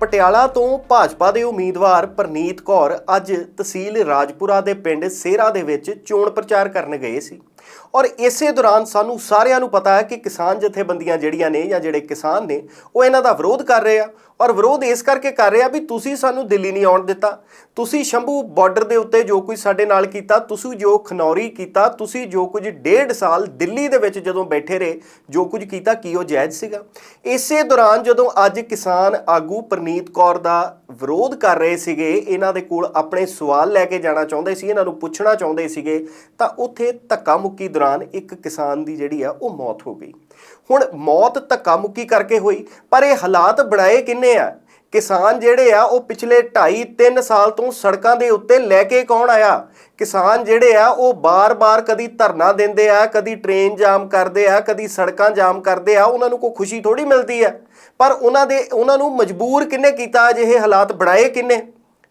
ਪਟਿਆਲਾ ਤੋਂ ਭਾਜਪਾ ਦੇ ਉਮੀਦਵਾਰ ਪ੍ਰਨੀਤ ਕੌਰ ਅੱਜ ਤਹਿਸੀਲ ਰਾਜਪੁਰਾ ਦੇ ਪਿੰਡ ਸੇਰਾ ਦੇ ਵਿੱਚ ਚੋਣ ਪ੍ਰਚਾਰ ਕਰਨ ਗਏ ਸੀ। ਔਰ ਇਸੇ ਦੌਰਾਨ ਸਾਨੂੰ ਸਾਰਿਆਂ ਨੂੰ ਪਤਾ ਹੈ ਕਿ ਕਿਸਾਨ ਜਥੇਬੰਦੀਆਂ ਜਿਹੜੀਆਂ ਨੇ ਜਾਂ ਜਿਹੜੇ ਕਿਸਾਨ ਨੇ, ਉਹ ਇਹਨਾਂ ਦਾ ਵਿਰੋਧ ਕਰ ਰਹੇ ਆ। ਔਰ ਵਿਰੋਧ ਇਸ ਕਰਕੇ ਕਰ ਰਹੇ ਆ ਵੀ ਤੁਸੀਂ ਸਾਨੂੰ ਦਿੱਲੀ ਨਹੀਂ ਆਉਣ ਦਿੱਤਾ। ਤੁਸੀਂ ਸ਼ੰਭੂ ਬਾਰਡਰ ਦੇ ਉੱਤੇ ਜੋ ਕੁਝ ਸਾਡੇ ਨਾਲ ਕੀਤਾ, ਤੁਸੀਂ ਜੋ ਖਨੌਰੀ ਕੀਤਾ, ਤੁਸੀਂ ਜੋ ਕੁਝ ਡੇਢ ਸਾਲ ਦਿੱਲੀ ਦੇ ਵਿੱਚ ਜਦੋਂ ਬੈਠੇ ਰਹੇ, ਜੋ ਕੁਝ ਕੀਤਾ, ਕੀ ਉਹ ਜਾਇਜ਼ ਸੀਗਾ? ਇਸੇ ਦੌਰਾਨ ਜਦੋਂ ਅੱਜ ਕਿਸਾਨ ਆਗੂ ਪ੍ਰਨੀਤ ਕੌਰ ਦਾ ਵਿਰੋਧ ਕਰ ਰਹੇ ਸੀਗੇ, ਇਹਨਾਂ ਦੇ ਕੋਲ ਆਪਣੇ ਸਵਾਲ ਲੈ ਕੇ ਜਾਣਾ ਚਾਹੁੰਦੇ ਸੀ, ਇਹਨਾਂ ਨੂੰ ਪੁੱਛਣਾ ਚਾਹੁੰਦੇ ਸੀਗੇ, ਤਾਂ ਉੱਥੇ ਧੱਕਾ ਮੁੱਕੀ ਦੌਰਾਨ ਇੱਕ ਕਿਸਾਨ ਦੀ ਜਿਹੜੀ ਆ, ਉਹ ਮੌਤ ਹੋ ਗਈ। ਹੁਣ ਮੌਤ ਧੱਕਾ ਮੁੱਕੀ ਕਰਕੇ ਹੋਈ, ਪਰ ਇਹ ਹਾਲਾਤ ਬਣਾਏ ਕਿੰਨੇ ਆ? ਕਿਸਾਨ ਜਿਹੜੇ ਆ, ਉਹ ਪਿਛਲੇ 2.5 3 ਸਾਲ ਤੋਂ ਸੜਕਾਂ ਦੇ ਉੱਤੇ ਲੈ ਕੇ ਕੌਣ ਆਇਆ? ਕਿਸਾਨ ਜਿਹੜੇ ਆ, ਉਹ ਬਾਰ-ਬਾਰ ਕਦੀ ਧਰਨਾ ਦਿੰਦੇ ਆ, ਕਦੀ ਟ੍ਰੇਨ ਜਾਮ ਕਰਦੇ ਆ, ਕਦੀ ਸੜਕਾਂ ਜਾਮ ਕਰਦੇ ਆ, ਉਹਨਾਂ ਨੂੰ ਕੋਈ ਖੁਸ਼ੀ ਥੋੜੀ ਮਿਲਦੀ ਆ। ਪਰ ਉਹਨਾਂ ਦੇ, ਉਹਨਾਂ ਨੂੰ ਮਜਬੂਰ ਕਿੰਨੇ ਕੀਤਾ? ਅਜਿਹੇ ਹਾਲਾਤ ਬਣਾਏ ਕਿੰਨੇ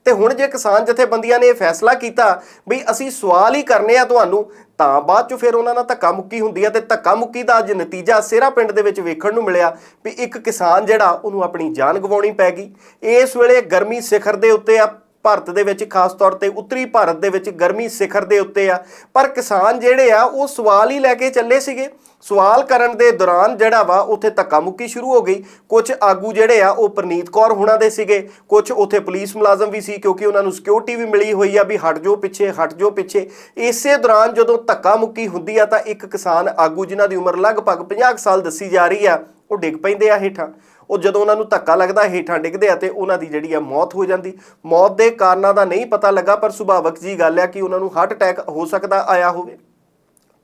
ਤੇ ਹੁਣ ਜੇ ਕਿਸਾਨ ਜਥੇਬੰਦੀਆਂ ਨੇ ਇਹ ਫੈਸਲਾ ਕੀਤਾ ਵੀ ਅਸੀਂ ਸਵਾਲ ਹੀ ਕਰਨੇ ਆ ਤੁਹਾਨੂੰ, ਤਾਂ ਬਾਅਦ ਚ ਫਿਰ ਉਹਨਾਂ ਨਾਲ ਧੱਕਾ ਮੁੱਕੀ ਹੁੰਦੀ ਆ ਤੇ ਧੱਕਾ ਮੁੱਕੀ ਦਾ ਅੱਜ ਨਤੀਜਾ ਸੇਰਾ ਪਿੰਡ ਦੇ ਵਿੱਚ ਵੇਖਣ ਨੂੰ ਮਿਲਿਆ ਵੀ ਇੱਕ ਕਿਸਾਨ ਜਿਹੜਾ ਉਹਨੂੰ ਆਪਣੀ ਜਾਨ ਗਵਾਉਣੀ ਪੈ ਗਈ। ਇਸ ਵੇਲੇ ਗਰਮੀ ਸਿਖਰ ਦੇ ਉੱਤੇ ਆ, ਭਾਰਤ ਦੇ ਵਿੱਚ ਖਾਸ ਤੌਰ ਤੇ ਉੱਤਰੀ ਭਾਰਤ ਦੇ ਵਿੱਚ ਗਰਮੀ ਸਿਖਰ ਦੇ ਉੱਤੇ ਆ। ਪਰ ਕਿਸਾਨ ਜਿਹੜੇ ਆ, ਉਹ ਸਵਾਲ ਹੀ ਲੈ ਕੇ ਚੱਲੇ ਸੀਗੇ। ਸਵਾਲ ਕਰਨ ਦੇ ਦੌਰਾਨ ਜਿਹੜਾ ਵਾ ਉੱਥੇ ਧੱਕਾ ਮੁੱਕੀ ਸ਼ੁਰੂ ਹੋ ਗਈ। ਕੁਝ ਆਗੂ ਜਿਹੜੇ ਆ ਉਹ ਪ੍ਰਨੀਤ ਕੌਰ ਹੁਣਾਂ ਦੇ ਸੀਗੇ। ਕੁਝ ਉੱਥੇ ਪੁਲਿਸ ਮੁਲਾਜ਼ਮ ਵੀ ਸੀ ਕਿਉਂਕਿ ਉਹਨਾਂ ਨੂੰ ਸਿਕਿਉਰਿਟੀ ਵੀ ਮਿਲੀ ਹੋਈ ਆ ਵੀ ਹਟ ਜਾਓ ਪਿੱਛੇ, ਹਟ ਜਾਓ ਪਿੱਛੇ। ਇਸੇ ਦੌਰਾਨ ਜਦੋਂ ਧੱਕਾ ਮੁੱਕੀ ਹੁੰਦੀ ਆ ਤਾਂ ਇੱਕ ਕਿਸਾਨ ਆਗੂ ਜਿਨ੍ਹਾਂ ਦੀ ਉਮਰ ਲਗਭਗ 50 ਕੁ ਸਾਲ ਦੱਸੀ ਜਾ ਰਹੀ ਆ, ਉਹ ਡਿੱਗ ਪੈਂਦੇ ਆ ਹੇਠਾਂ। ਉਹ ਜਦੋਂ ਉਹਨਾਂ ਨੂੰ ਧੱਕਾ ਲੱਗਦਾ ਹੇਠਾਂ ਡਿੱਗਦੇ ਆ ਤੇ ਉਹਨਾਂ ਦੀ ਜਿਹੜੀ ਆ ਮੌਤ ਹੋ ਜਾਂਦੀ। ਮੌਤ ਦੇ ਕਾਰਨਾਂ ਦਾ ਨਹੀਂ ਪਤਾ ਲੱਗਾ, ਪਰ ਸੁਭਾਵਕ ਜੀ ਗੱਲ ਆ ਕਿ ਉਹਨਾਂ ਨੂੰ ਹਾਰਟ ਅਟੈਕ ਹੋ ਸਕਦਾ ਆਇਆ ਹੋਵੇ।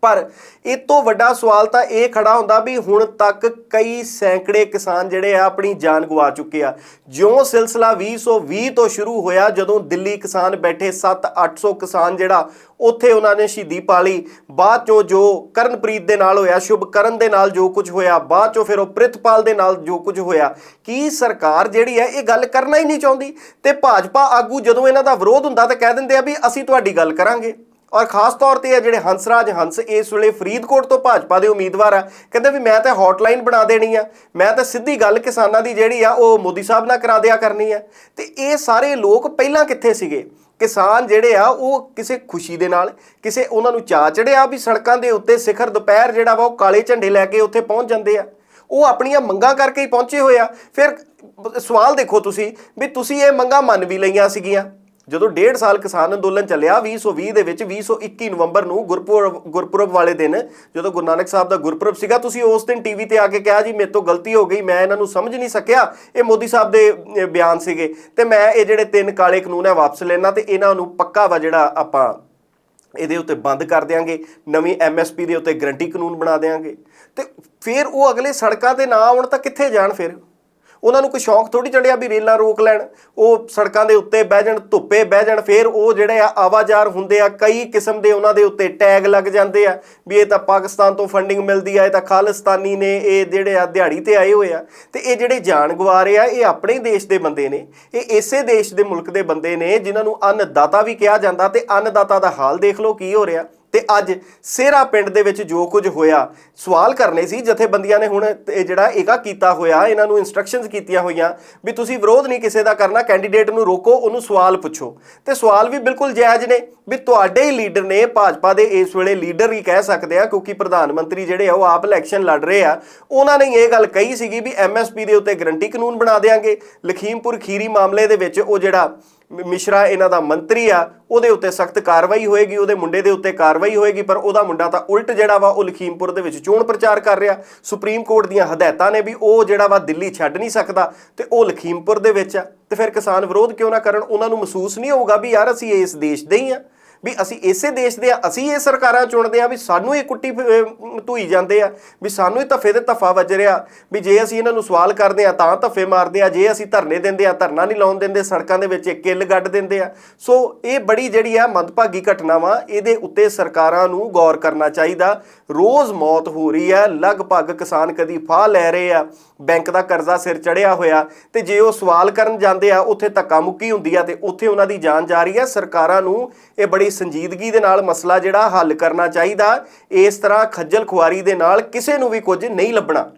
ਪਰ ਇਹ ਤੋਂ ਵੱਡਾ ਸਵਾਲ ਤਾਂ ਇਹ ਖੜਾ ਹੁੰਦਾ ਵੀ ਹੁਣ ਤੱਕ ਕਈ ਸੈਂਕੜੇ ਕਿਸਾਨ ਜਿਹੜੇ ਆ ਆਪਣੀ ਜਾਨ ਗਵਾ ਚੁੱਕੇ ਆ। ਜਿਉਂ ਸਿਲਸਿਲਾ 2020 ਤੋਂ ਸ਼ੁਰੂ ਹੋਇਆ, ਜਦੋਂ ਦਿੱਲੀ ਕਿਸਾਨ ਬੈਠੇ 7-800 ਕਿਸਾਨ ਜਿਹੜਾ, ਉੱਥੇ ਉਹਨਾਂ ਨੇ ਸ਼ਹੀਦੀ ਪਾਲੀ ਬਾਅਦ ਚੋਂ ਜੋ ਕਰਨਪ੍ਰੀਤ ਦੇ ਨਾਲ ਹੋਇਆ ਸ਼ੁਭ ਕਰਨ ਦੇ ਨਾਲ ਜੋ ਕੁਝ ਹੋਇਆ, ਬਾਅਦ ਚੋਂ ਫਿਰ ਉਹ ਪ੍ਰਿਤਪਾਲ ਦੇ ਨਾਲ ਜੋ ਕੁਝ ਹੋਇਆ। ਕੀ ਸਰਕਾਰ ਜਿਹੜੀ ਹੈ ਇਹ ਗੱਲ ਕਰਨਾ ਹੀ ਨਹੀਂ ਚਾਹੁੰਦੀ? ਤੇ ਭਾਜਪਾ ਆਗੂ ਜਦੋਂ ਇਹਨਾਂ ਦਾ ਵਿਰੋਧ ਹੁੰਦਾ ਤਾਂ ਕਹਿ ਦਿੰਦੇ ਆ ਵੀ ਅਸੀਂ ਤੁਹਾਡੀ ਗੱਲ ਕਰਾਂਗੇ। ਔਰ ਖਾਸ ਤੌਰ ਤੇ ਇਹ ਜਿਹੜੇ ਹੰਸਰਾਜ ਹੰਸ, ਇਸ ਵੇਲੇ ਫਰੀਦਕੋਟ ਤੋਂ ਭਾਜਪਾ ਦੇ ਉਮੀਦਵਾਰ ਆ। ਕਹਿੰਦੇ ਵੀ ਮੈਂ ਤਾਂ ਹੌਟਲਾਈਨ ਬਣਾ ਦੇਣੀ ਆ। ਮੈਂ ਤਾਂ ਸਿੱਧੀ ਗੱਲ ਕਿਸਾਨਾਂ ਦੀ ਜਿਹੜੀ ਆ, ਉਹ ਮੋਦੀ ਸਾਹਿਬ ਨਾਲ ਕਰਾ ਦਿਆ ਕਰਨੀ ਆ। ਤੇ ਇਹ ਸਾਰੇ ਲੋਕ ਪਹਿਲਾਂ ਕਿੱਥੇ ਸੀਗੇ? ਕਿਸਾਨ ਜਿਹੜੇ ਆ, ਉਹ ਕਿਸੇ ਖੁਸ਼ੀ ਦੇ ਨਾਲ, ਕਿਸੇ ਉਹਨਾਂ ਨੂੰ ਚਾਅ ਚੜਿਆ ਵੀ ਸੜਕਾਂ ਦੇ ਉੱਤੇ ਸਿਖਰ ਦੁਪਹਿਰ ਜਿਹੜਾ ਵਾ, ਉਹ ਕਾਲੇ ਝੰਡੇ ਲੈ ਕੇ ਉੱਥੇ ਪਹੁੰਚ ਜਾਂਦੇ ਆ। ਉਹ ਆਪਣੀਆਂ ਮੰਗਾਂ ਕਰਕੇ ਹੀ ਪਹੁੰਚੇ ਹੋਏ ਆ। ਫਿਰ ਸਵਾਲ ਦੇਖੋ ਤੁਸੀਂ ਵੀ ਤੁਸੀਂ ਇਹ ਮੰਗਾਂ ਮੰਨ ਵੀ ਲਈਆਂ ਸੀਗੀਆਂ। ਜਦੋਂ ਡੇਢ ਸਾਲ ਕਿਸਾਨ ਅੰਦੋਲਨ ਚੱਲਿਆ 2020 ਦੇ ਵਿੱਚ 2021 ਨਵੰਬਰ ਨੂੰ ਗੁਰਪੁਰਬ ਗੁਰਪੁਰਬ ਵਾਲੇ ਦਿਨ ਜਦੋਂ ਗੁਰੂ ਨਾਨਕ ਸਾਹਿਬ ਦਾ ਗੁਰਪੁਰਬ ਸੀਗਾ, ਤੁਸੀਂ ਉਸ ਦਿਨ ਟੀਵੀ ਤੇ ਆ ਕੇ ਕਿਹਾ ਜੀ, ਮੇਰੇ ਤੋਂ ਗਲਤੀ ਹੋ ਗਈ, ਮੈਂ ਇਹਨਾਂ ਨੂੰ ਸਮਝ ਨਹੀਂ ਸਕਿਆ। ਇਹ ਮੋਦੀ ਸਾਹਿਬ ਦੇ ਬਿਆਨ ਸੀਗੇ। ਤੇ ਮੈਂ ਇਹ ਜਿਹੜੇ ਤਿੰਨ ਕਾਲੇ ਕਾਨੂੰਨ ਹੈ ਵਾਪਸ ਲੈਣਾ ਤੇ ਇਹਨਾਂ ਨੂੰ ਪੱਕਾ ਵਾ ਜਿਹੜਾ ਆਪਾਂ ਇਹਦੇ ਉੱਤੇ ਬੰਦ ਕਰ ਦਿਆਂਗੇ, ਨਵੀਂ ਐਮਐਸਪੀ ਦੇ ਉੱਤੇ ਗਰੰਟੀ ਕਾਨੂੰਨ ਬਣਾ ਦਿਆਂਗੇ। ਤੇ ਫਿਰ ਉਹ ਅਗਲੇ ਸੜਕਾਂ ਤੇ ਨਾ ਆਉਣ ਤਾਂ ਕਿੱਥੇ ਜਾਣ ਫਿਰ? ਉਹਨਾਂ ਨੂੰ ਕੋਈ ਸ਼ੌਂਕ ਥੋੜੀ ਚੜਿਆ ਵੀ ਰੇਲਾਂ ਰੋਕ ਲੈਣ, ਉਹ ਸੜਕਾਂ ਦੇ ਉੱਤੇ ਬਹਿ ਜਾਣ, ਧੁੱਪੇ ਬਹਿ ਜਾਣ, ਫਿਰ ਉਹ ਜਿਹੜੇ ਆ ਆਵਾਜ਼ਾਰ ਹੁੰਦੇ ਆ, ਕਈ ਕਿਸਮ ਦੇ ਉਹਨਾਂ ਦੇ ਉੱਤੇ ਟੈਗ ਲੱਗ ਜਾਂਦੇ ਆ ਵੀ ਇਹ ਤਾਂ ਪਾਕਿਸਤਾਨ ਤੋਂ ਫੰਡਿੰਗ ਮਿਲਦੀ ਆ, ਇਹ ਤਾਂ ਖਾਲਿਸਤਾਨੀ ਨੇ, ਇਹ ਜਿਹੜੇ ਆ ਦਿਹਾੜੀ ਤੇ ਆਏ ਹੋਏ ਆ, ਤੇ ਇਹ ਜਿਹੜੇ ਜਾਨ ਗਵਾ ਰਹੇ ਆ, ਇਹ ਆਪਣੇ ਹੀ ਦੇਸ਼ ਦੇ ਬੰਦੇ ਨੇ, ਇਹ ਇਸੇ ਦੇਸ਼ ਦੇ ਮੁਲਕ ਦੇ ਬੰਦੇ ਨੇ, ਜਿਨ੍ਹਾਂ ਨੂੰ ਅੰਨਦਾਤਾ ਵੀ ਕਿਹਾ ਜਾਂਦਾ ਤੇ ਅੰਨਦਾਤਾ ਦਾ ਹਾਲ ਦੇਖ ਲਓ ਕੀ ਹੋ ਰਿਹਾ। ਤੇ ਅੱਜ ਸੇਰਾ ਪਿੰਡ ਦੇ ਵਿੱਚ ਜੋ ਕੁਝ ਹੋਇਆ, ਸਵਾਲ ਕਰਨੇ ਸੀ, ਜਥੇਬੰਦੀਆਂ ਨੇ ਹੁਣ ਜਿਹੜਾ ਏਕਾ ਕੀਤਾ ਹੋਇਆ, ਇਹਨਾਂ ਨੂੰ ਇਨਸਟਰਕਸ਼ਨਸ ਕੀਤੀਆਂ ਹੋਈਆਂ ਵੀ ਤੁਸੀਂ ਵਿਰੋਧ ਨਹੀਂ ਕਿਸੇ ਦਾ ਕਰਨਾ ਕੈਂਡੀਡੇਟ ਨੂੰ ਰੋਕੋ, ਉਹਨੂੰ ਸਵਾਲ ਪੁੱਛੋ। ਤੇ ਸਵਾਲ ਵੀ ਬਿਲਕੁਲ ਜਾਇਜ਼ ਨੇ ਵੀ ਤੁਹਾਡੇ ਹੀ ਲੀਡਰ ਨੇ, ਭਾਜਪਾ ਦੇ ਇਸ ਵੇਲੇ ਲੀਡਰ ਹੀ ਕਹਿ ਸਕਦੇ ਆ, ਕਿਉਂਕਿ ਪ੍ਰਧਾਨ ਮੰਤਰੀ ਜਿਹੜੇ ਆ, ਉਹ ਆਪ ਇਲੈਕਸ਼ਨ ਲੜ ਰਹੇ ਆ। ਉਹਨਾਂ ਨੇ ਇਹ ਗੱਲ ਕਹੀ ਸੀਗੀ ਵੀ ਐਮਐਸਪੀ ਦੇ ਉੱਤੇ ਗਰੰਟੀ ਕਾਨੂੰਨ ਬਣਾ ਦੇਾਂਗੇ ਲਖੀਮਪੁਰ ਖੀਰੀ ਮਾਮਲੇ ਦੇ ਵਿੱਚ ਉਹ ਜਿਹੜਾ ਮਿਸ਼ਰਾ ਇਹਨਾਂ ਦਾ ਮੰਤਰੀ ਆ, ਉਹਦੇ ਉੱਤੇ ਸਖਤ ਕਾਰਵਾਈ ਹੋਏਗੀ, ਉਹਦੇ ਮੁੰਡੇ ਦੇ ਉੱਤੇ ਕਾਰਵਾਈ ਹੋਏਗੀ, ਪਰ ਉਹਦਾ ਮੁੰਡਾ ਤਾਂ ਉਲਟ ਜਿਹੜਾ ਵਾ, ਉਹ ਲਖੀਮਪੁਰ ਦੇ ਵਿੱਚ ਚੋਣ ਪ੍ਰਚਾਰ ਕਰ ਰਿਹਾ। ਸੁਪਰੀਮ ਕੋਰਟ ਦੀਆਂ ਹਦਾਇਤਾਂ ਨੇ ਵੀ ਉਹ ਜਿਹੜਾ ਵਾ, ਦਿੱਲੀ ਛੱਡ ਨਹੀਂ ਸਕਦਾ, ਤੇ ਉਹ ਲਖੀਮਪੁਰ ਦੇ ਵਿੱਚ ਆ। ਤੇ ਫਿਰ ਕਿਸਾਨ ਵਿਰੋਧ ਕਿਉਂ ਨਾ ਕਰਨ, ਉਹਨਾਂ ਨੂੰ ਮਹਿਸੂਸ ਨਹੀਂ ਹੋਊਗਾ ਵੀ ਯਾਰ, ਅਸੀਂ ਇਸ ਦੇਸ਼ ਦੇ ਹੀ ਆ। ਵੀ ਅਸੀਂ ਇਸੇ ਦੇਸ਼ ਦੇ ਆ ਅਸੀਂ ਇਹ ਸਰਕਾਰਾਂ ਚੁਣਦੇ ਆ ਵੀ ਸਾਨੂੰ ਇਹ ਕੁੱਟੀ ਅਹ, ਧੂਈ ਜਾਂਦੇ ਆ ਵੀ ਸਾਨੂੰ ਇਹ ਧੱਫੇ ਤੇ ਧੱਫਾ ਵੱਜ ਰਿਹਾ ਵੀ ਜੇ ਅਸੀਂ ਇਹਨਾਂ ਨੂੰ ਸਵਾਲ ਕਰਦੇ ਆ ਤਾਂ ਧੱਫੇ ਮਾਰਦੇ ਆ ਜੇ ਅਸੀਂ ਧਰਨੇ ਦਿੰਦੇ ਆ ਧਰਨਾ ਨਹੀਂ ਲਾਉਣ ਦਿੰਦੇ ਸੜਕਾਂ ਦੇ ਵਿੱਚ ਕਿੱਲ ਗੱਡ ਦਿੰਦੇ ਆ। ਸੋ ਇਹ ਬੜੀ ਜਿਹੜੀ ਆ ਮੰਦਭਾਗੀ ਘਟਨਾਵਾਂ ਇਹਦੇ ਉੱਤੇ ਸਰਕਾਰਾਂ ਨੂੰ ਗੌਰ ਕਰਨਾ ਚਾਹੀਦਾ। ਰੋਜ਼ ਮੌਤ ਹੋ ਰਹੀ ਆ ਲਗਭਗ ਕਿਸਾਨ ਕਦੀ ਫਾਹ ਲੈ ਰਹੇ ਆ ਬੈਂਕ ਦਾ ਕਰਜ਼ਾ ਸਿਰ ਚੜਿਆ ਹੋਇਆ ਤੇ ਜੇ ਉਹ ਸਵਾਲ ਕਰਨ ਜਾਂਦੇ ਆ ਉੱਥੇ ਧੱਕਾ ਮੁੱਕੀ ਹੁੰਦੀ ਆ ਤੇ ਉੱਥੇ ਉਹਨਾਂ ਦੀ ਜਾਨ ਜਾ ਰਹੀ ਆ। ਸਰਕਾਰਾਂ ਨੂੰ ਇਹ ਬੜੀ ਬੜੀ ਸੰਜੀਦਗੀ ਦੇ ਨਾਲ ਮਸਲਾ ਜਿਹੜਾ ਹੱਲ ਕਰਨਾ ਚਾਹੀਦਾ, ਇਸ ਤਰ੍ਹਾਂ ਖੱਜਲ ਖੁਆਰੀ ਦੇ ਨਾਲ ਕਿਸੇ ਨੂੰ ਵੀ ਕੁਝ ਨਹੀਂ ਲੱਭਣਾ।